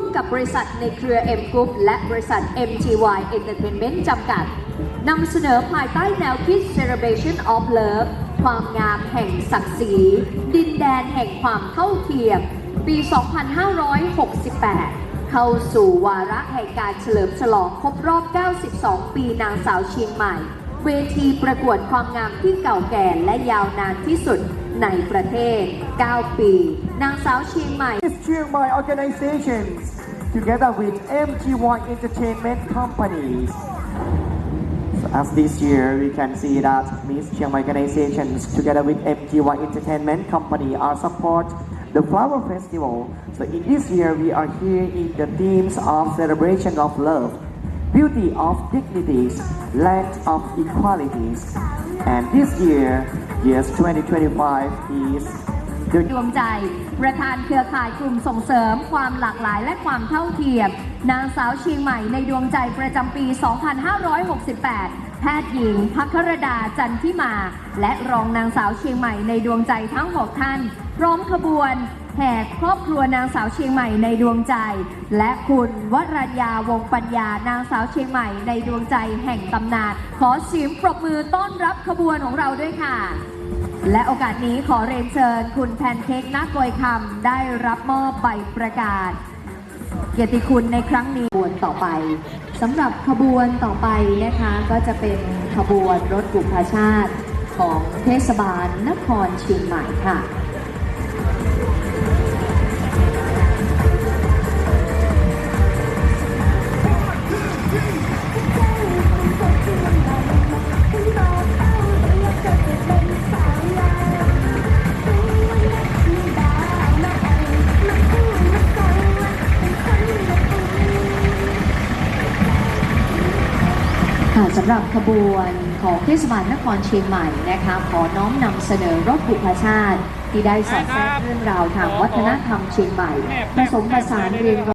มกับบริษัทในเครือ M Group และบริษัท MTY Entertainment จำกัดนำเสนอภายใต้แนวคิด Celebration of Love ความงามแห่งศักดิ์ศรี ดินแดนแห่งความเท่าเทียม ปี 2568 เข้าสู่วาระแห่งการเฉลิมฉลองครบรอบ 92 ปีนางสาวเชียงใหม่ เวทีประกวดความงามที่เก่าแก่และยาวนานที่สุดในประเทศ 9 ปี นางสาวเชียงใหม่ Miss Chiang Mai Organization together with MTY Entertainment companies. So as this year, we can see that Miss Chiang Mai organizations together with MTY Entertainment company are support the flower festival. So in this year, we are here in the themes of celebration of love, beauty of dignities, land of equalities. And this year, yes, 2025 is the ดวงใจประธานเครือข่ายกลุ่มส่งเสริมความหลากหลายและความเท่าเทียม นางสาวเชียงใหม่ในดวงใจประจำปี 2568 แพทย์หญิงพัครดาจันทิมา และรองนางสาวเชียงใหม่ในดวงใจทั้ง 6 ท่าน พร้อมขบวน แห่ครอบครัวนางสาวเชียงใหม่ในดวงใจ และคุณวรัญญาวงปัญญานางสาวเชียงใหม่ในดวงใจแห่งตำนาน ขอเสียงปรบมือต้อนรับขบวนของเราด้วยค่ะ และโอกาสนี้ขอเรียนเชิญ คุณแพนเค้กนักโกยคำได้รับมอบใบประกาศ เกียรติคุณในครั้งนี้ขบวนต่อไปสำหรับขบวนต่อไปนะคะก็จะเป็นขบวนรถบุพชาติของเทศบาลนครเชียงใหม่ค่ะ ค่ะสำหรับขบวนของเทศบาลนครเชียงใหม่นะคะขอน้อมนำเสนอรถบุพชาติ ที่ได้สอดแทรกเรื่องราวทางวัฒนธรรมเชียงใหม่ผสมผสานเรียน